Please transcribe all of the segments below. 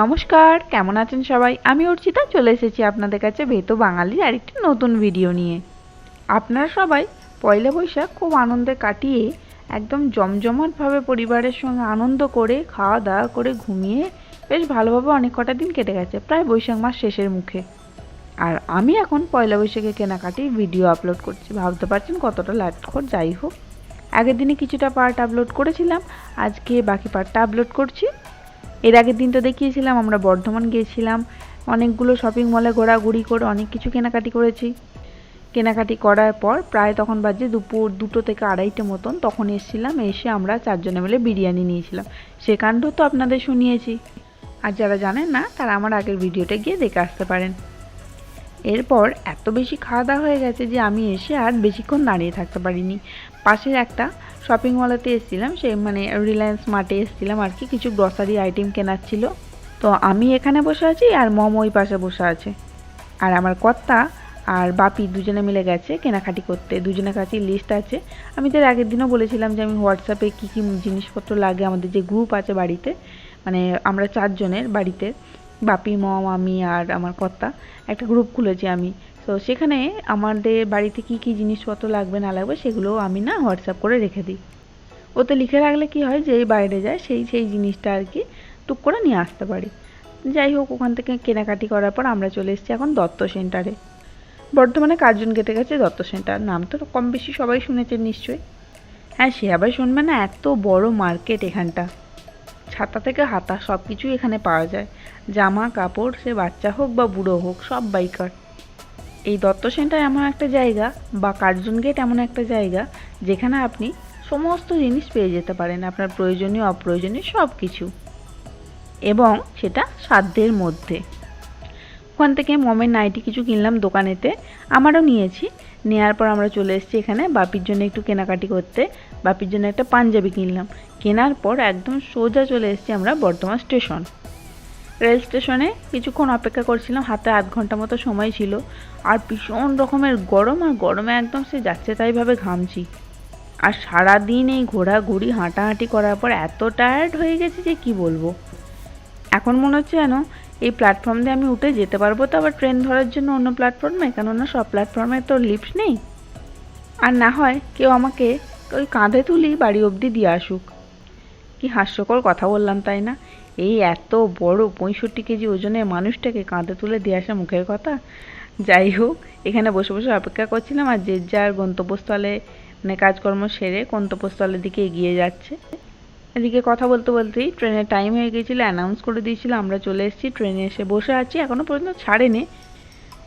নমস্কার, কেমন আছেন সবাই? আমি অর্চিতা, চলে এসেছি আপনাদের কাছে ভেতো বাঙালির আরেকটি নতুন ভিডিও নিয়ে। আপনারা সবাই পয়লা বৈশাখ খুব আনন্দে কাটিয়ে, একদম জমজমাটভাবে পরিবারের সঙ্গে আনন্দ করে, খাওয়া দাওয়া করে ঘুমিয়ে বেশ ভালোভাবে অনেক কটা দিন কেটে গেছে, প্রায় বৈশাখ মাস শেষের মুখে। আর আমি এখন পয়লা বৈশাখে কেনাকাটি ভিডিও আপলোড করছি। ভাবতে পারছেন কতটা লাটখর, যাই হোক। আগের দিনে কিছুটা পার্ট আপলোড করেছিলাম, আজকে বাকি পার্টটা আপলোড করছি। এর আগের দিন তো দেখিয়েছিলাম, আমরা বর্ধমান গিয়েছিলাম। অনেকগুলো শপিং মলে ঘোরাঘুরি করে অনেক কিছু কেনাকাটি করেছি। কেনাকাটি করার পর প্রায় তখন বাজে দুপুর দুটো থেকে আড়াইটে মতন, তখন এসেছিলাম, এসে আমরা চারজনে মিলে বিরিয়ানি নিয়েছিলাম। সে কাণ্ড তো আপনাদের শুনিয়েছি। আর যারা জানেন না, তারা আমার আগের ভিডিওটা গিয়ে দেখে আসতে পারেন। এরপর এত বেশি খাওয়া দাওয়া হয়ে গেছে যে আমি এসে আর বেশিক্ষণ দাঁড়িয়ে থাকতে পারিনি। পাশের একটা শপিং মলেতে এসেছিলাম সে মানে রিলায়েন্স মার্টে এসেছিলাম আর কি, কিছু গ্রসারি আইটেম কেনার ছিল। তো আমি এখানে বসে আছি আর মম ওই পাশে বসে আছে। আর আমার কর্তা আর বাপি দুজনে মিলে গেছে কেনাকাটি করতে, দুজনের কাছেই লিস্ট আছে। আমি তার আগের দিনও বলেছিলাম যে আমি হোয়াটসঅ্যাপে কী কী জিনিসপত্র লাগে আমাদের যে গ্রুপ আছে বাড়িতে মানে আমরা চারজনের বাড়িতে, বাপি, মম, আমি আর আমার কর্তা, একটা গ্রুপ খুলেছি আমি। তো সেখানে আমাদের বাড়িতে কি কি জিনিসপত্র লাগবে না লাগবে সেগুলো আমি না হোয়াটসঅ্যাপ করে রেখে দিই। ওতে লিখে রাখলে কি হয়, যেই বাইরে যায় সেই সেই জিনিসটা আর কি টুক করে নিয়ে আসতে পারি। যাই হোক, ওখান থেকে কেনাকাটি করার পর আমরা চলে এসেছি এখন দত্ত সেন্টারে। বর্ধমানে কার্জন গেটে গেছে দত্ত সেন্টার। নাম তো কম বেশি সবাই শুনেছেন নিশ্চয়ই। হ্যাঁ সে আবার শুনবে না, এত বড় মার্কেট এখানটা। ছাতা থেকে হাতা সব কিছুই এখানে পাওয়া যায়। জামা কাপড় সে বাচ্চা হোক বা বুড়ো হোক, সব বাইকার। এই দত্ত সেন্টার এমন একটা জায়গা বা কার্জন গেট এমন একটা জায়গা যেখানে আপনি সমস্ত জিনিস পেয়ে যেতে পারেন, আপনার প্রয়োজনীয়, অপ্রয়োজনীয় সব কিছু এবং সেটা সাধ্যের মধ্যে। ওখান থেকে মমের নাইটি কিছু কিনলাম দোকানেতে, আমারও নিয়েছি। নেওয়ার পর আমরা চলে এসেছি এখানে বাপির জন্য একটু কেনাকাটি করতে। বাপির জন্য একটা পাঞ্জাবি কিনলাম। কেনার পর একদম সোজা চলে এসেছি আমরা বর্ধমান স্টেশন। রেল স্টেশনে কিছুক্ষণ অপেক্ষা করছিলাম, হাতে আধ ঘণ্টা মতো সময় ছিল। আর ভীষণ রকমের গরম, আর গরমে একদম সে যাচ্ছে তাইভাবে ঘামছি। আর সারাদিন এই ঘোরাঘুরি, হাঁটাহাঁটি করার পর এত টায়ার্ড হয়ে গেছে যে কি বলব। এখন মনে হচ্ছে যেন এই প্ল্যাটফর্ম দিয়ে আমি উঠে যেতে পারব, তো আবার ট্রেন ধরার জন্য অন্য প্ল্যাটফর্মে কেননা সব প্ল্যাটফর্মে তো লিফট নেই। আর না হয় কেউ আমাকে ওই কাঁধে তুলি বাড়ি অবধি দিয়ে আসুক। কি হাস্যকর কথা বললাম তাই না? এই এত বড় পঁয়ষট্টি কেজি ওজনের মানুষটাকে কাঁধে তুলে দিয়ে আসা মুখের কথা? যাই হোক, এখানে বসে বসে অপেক্ষা করছিলাম আর যে যার গন্তব্যস্থলে মানে কাজকর্ম সেরে গন্তব্যস্থলের দিকে এগিয়ে যাচ্ছে। এদিকে কথা বলতে বলতেই ট্রেনের টাইম হয়ে গিয়েছিল অ্যানাউন্স করে দিয়েছিল, আমরা চলে এসেছি, ট্রেনে এসে বসে আছি এখনও পর্যন্ত ছাড়েনি,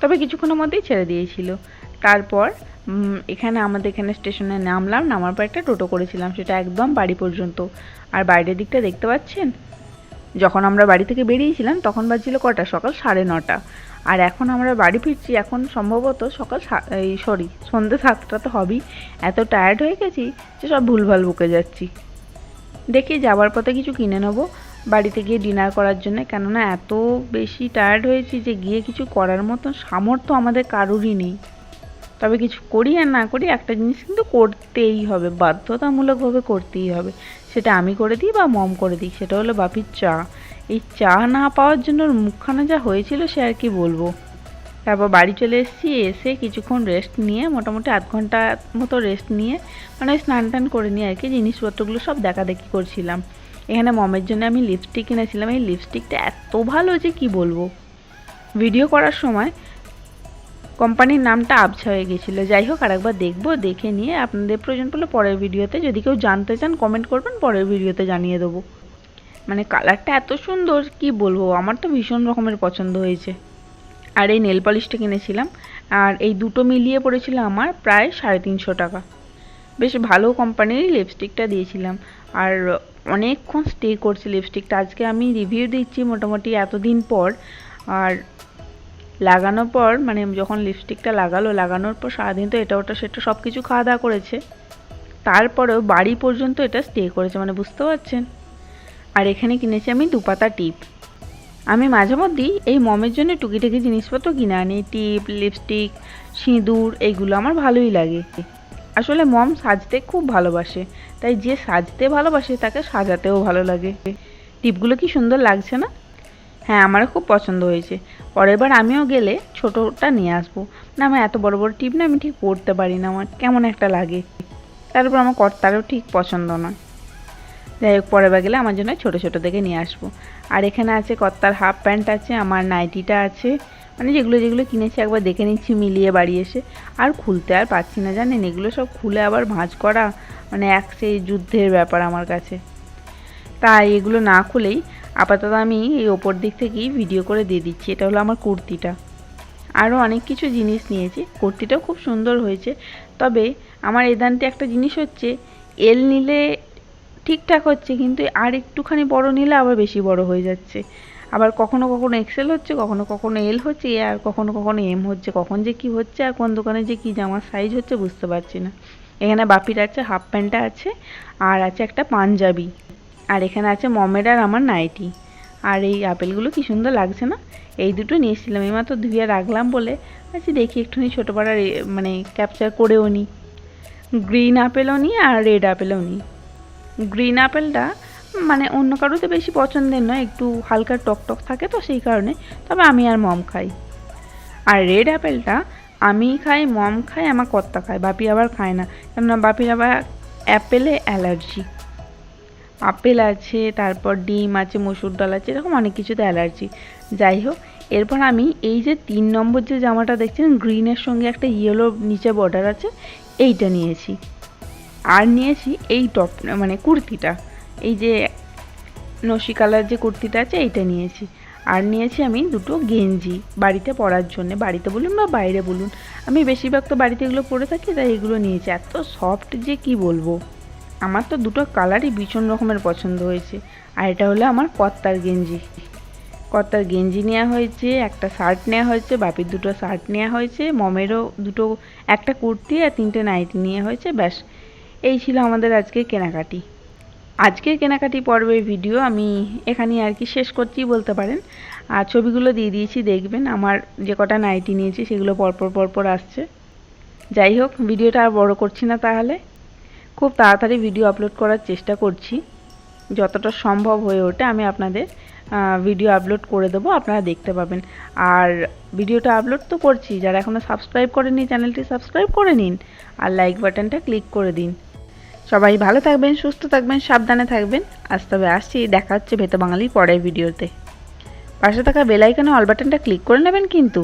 তবে কিছুক্ষণের মধ্যেই ছেড়ে দিয়েছিল। তারপর এখানে আমাদের এখানে স্টেশনে নামলাম, নামার পর একটা টোটো করেছিলাম, সেটা একদম বাড়ি পর্যন্ত। আর বাইরের দিকটা দেখতে পাচ্ছেন? যখন আমরা বাড়ি থেকে বেরিয়েছিলাম, তখন বাজছিল কটা? সকাল সাড়ে নটা। আর এখন আমরা বাড়ি ফিরছি, এখন সম্ভবত সকাল এই সরি সন্ধ্যে সাতটা তো হবেই। এত টায়ার্ড হয়ে গেছি যে সব ভুলভাল বুকে যাচ্ছি। দেখি যাওয়ার পথে কিছু কিনে নেব। বাড়িতে গিয়ে ডিনার করার জন্য, কেননা এত বেশি টায়ার্ড হয়েছি যে গিয়ে কিছু করার মতন সামর্থ্য আমাদের কারোরই নেই। তবে কিছু করি আর না করি, একটা জিনিস কিন্তু করতেই হবে, বাধ্যতামূলকভাবে করতেই হবে। সেটা আমি করে দিই বা মম করে দিই, সেটা হলো বাপির চা। এই চা না পাওয়ার জন্য মুখখানা যা হয়েছিল সে আর কি বলব। তারপর বাড়ি চলে এসেছি, এসে কিছুক্ষণ রেস্ট নিয়ে, মোটামুটি আধ ঘণ্টা মতো রেস্ট নিয়ে মানে স্নান টান করে নিয়ে আর কি জিনিসপত্রগুলো সব দেখা দেখি করছিলাম। এখানে মমের জন্য আমি লিপস্টিক কিনেছিলাম এই লিপস্টিকটা এত ভালো যে কি বলব? ভিডিও করার সময় কোম্পানির নামটা আবছা হয়ে গেছিল। যাই হোক, আরেকবার দেখব, দেখে নিয়ে আপনাদের প্রয়োজন পড়লে পরের ভিডিওতে। যদি কেউ জানতে চান কমেন্ট করবেন, পরের ভিডিওতে জানিয়ে দেবো। মানে কালারটা এত সুন্দর, কি বলব? আমার তো ভীষণ রকমের পছন্দ হয়েছে। আর এই নেল পলিশটা কিনেছিলাম, আর এই দুটো মিলিয়ে পড়েছিল আমার প্রায় সাড়ে তিনশো টাকা। বেশ ভালো কোম্পানির লিপস্টিকটা দিয়েছিলাম। আর অনেকক্ষণ স্টে করছে লিপস্টিকটা আজকে আমি রিভিউ দিচ্ছি মোটামুটি এতদিন পর। আর লাগানোর পর মানে যখন লিপস্টিকটা লাগালো, লাগানোর পর সারাদিন তো এটা, ওটা, সেটা সব কিছু খাওয়া দাওয়া করেছে। তারপরেও বাড়ি পর্যন্ত এটা স্টে করেছে মানে বুঝতে পারছেন? আর এখানে কিনেছি আমি দুপাতা টিপ। আমি মাঝে মধ্যেই এই মমের জন্য টুকিটাকি জিনিসপত্র কিনে আনি, টিপ লিপস্টিক সিঁদুর এইগুলো আমার ভালোই লাগে। আসলে মম সাজতে খুব ভালোবাসে, তাই যে সাজতে ভালোবাসে তাকে সাজাতেও ভালো লাগে। টিপগুলো কি সুন্দর লাগছে না? হ্যাঁ আমারও খুব পছন্দ হয়েছে। পরের বার আমিও গেলে ছোটোটা নিয়ে আসব। না, আমার এত বড় বড় টিপ না, আমি ঠিক পরতে পারি না, আমার কেমন একটা লাগে। তারপর আমার কর্তারও ঠিক পছন্দ নয়। যাই হোক, পরের বার গেলে আমার জন্য ছোটো ছোটো দেখে নিয়ে আসব। আর এখানে আছে কর্তার হাফ প্যান্ট আছে, আমার নাইটিটা আছে। মানে যেগুলো যেগুলো কিনেছি একবার দেখে নিচ্ছি মিলিয়ে বাড়ি এসে। আর খুলতে আর পাচ্ছি না, জানেন? এগুলো সব খুলে আবার ভাঁজ করা মানে এক সেই যুদ্ধের ব্যাপার আমার কাছে। তাই এগুলো না খুলেই আপাতত আমি এই ওপর দিক থেকেই ভিডিও করে দিয়ে দিচ্ছি। এটা হলো আমার কুর্তিটা। আরও অনেক কিছু জিনিস নিয়েছি। কুর্তিটাও খুব সুন্দর হয়েছে। তবে আমার এদানতে একটা জিনিস হচ্ছে, এল নিলে ঠিকঠাক হচ্ছে, কিন্তু আর একটুখানি বড় নিলে আবার বেশি বড় হয়ে যাচ্ছে। আবার কখনো কখনো এক্সেল হচ্ছে, কখনো কখনো এল হচ্ছে আর কখনো কখনো এম হচ্ছে। কখন যে কি হচ্ছে আর কোন দোকানে যে কি জামার সাইজ হচ্ছে বুঝতে পারছি না। এখানে বাপির আছে হাফ প্যান্টটা আছে, আর আছে একটা পাঞ্জাবি। আর এখানে আছে মমের আর আমার নাইটি। আর এই আপেলগুলো কি সুন্দর লাগছে না? এই দুটো নিয়ে এসেছিলাম এইমাত্র ধুয়ে রাখলাম বলে আচ্ছা দেখি একটুখানি ছোটো মানে ক্যাপচার করেও নিই গ্রিন আপেলও নিই আর রেড আপেলও নিই গ্রিন আপেলটা মানে অন্য কারোতে বেশি পছন্দের নয়, একটু হালকা টক টক থাকে তো সেই কারণে, তবে আমি আর মম খাই। আর রেড আপেলটা আমি খাই, মম খাই আমার কর্তা খায়, বাপি আবার খায় না। কেননা বাপির আবার অ্যাপেলে অ্যালার্জি আপেল আছে, তারপর ডিম আছে, মসুর ডাল আছে, এরকম অনেক কিছুতে অ্যালার্জি। যাই হোক, এরপর আমি এই যে তিন নম্বর যে জামাটা দেখছেন, গ্রিনের সঙ্গে একটা ইয়েলো নিচে বর্ডার আছে, এইটা নিয়েছি। আর নিয়েছি এই টপ মানে কুর্তিটা। এই যে নসি কালার যে কুর্তিটা আছে, এইটা নিয়েছি। আর নিয়েছি আমি দুটো গেঞ্জি, বাড়িতে পরার জন্য, বাড়িতে বলুন বা বাইরে বলুন। আমি বেশিরভাগ তো বাড়িতে এগুলো পরে থাকি, তাই এগুলো নিয়েছি। এত সফট যে কি বলব? আমার তো দুটো কালারই ভীষণ রকমের পছন্দ হয়েছে। আর এটা হলো আমার কর্তার গেঞ্জি। কর্তার গেঞ্জি নেওয়া হয়েছে, একটা শার্ট নেওয়া হয়েছে, বাপির দুটো শার্ট নেওয়া হয়েছে, মমেরও দুটো, একটা কুর্তি আর তিনটে নাইটি নেওয়া হয়েছে, ব্যাস। এই ছিল আমাদের আজকে কেনাকাটি। আজকের কেনাকাটি পর্বের ভিডিও আমি এখানে আর কি শেষ করছি, বলতে পারেন। আর ছবিগুলো দিয়ে দিয়েছি, দেখবেন আমার যে কটা নাইটি নিয়েছি, সেগুলো পরপর পরপর আসছে। যাই হোক, ভিডিওটা আর বড় করছি না তাহলে। খুব তাড়াতাড়ি ভিডিও আপলোড করার চেষ্টা করছি। যতটা সম্ভব হয়ে ওঠে, আমি আপনাদের ভিডিও আপলোড করে দেবো, আপনারা দেখতে পাবেন। আর ভিডিওটা আপলোড তো করছি, যারা এখনও সাবস্ক্রাইব করেনি চ্যানেলটি সাবস্ক্রাইব করে নিন আর লাইক বাটনটা ক্লিক করে দিন। সবাই ভালো থাকবেন, সুস্থ থাকবেন, সাবধানে থাকবেন। আজ তবে আসছি, দেখা হচ্ছে ভেতো বাঙালির পরের ভিডিওতে পাশে থাকা বেল আইকনে অল বাটনটা ক্লিক করে নেবেন কিন্তু।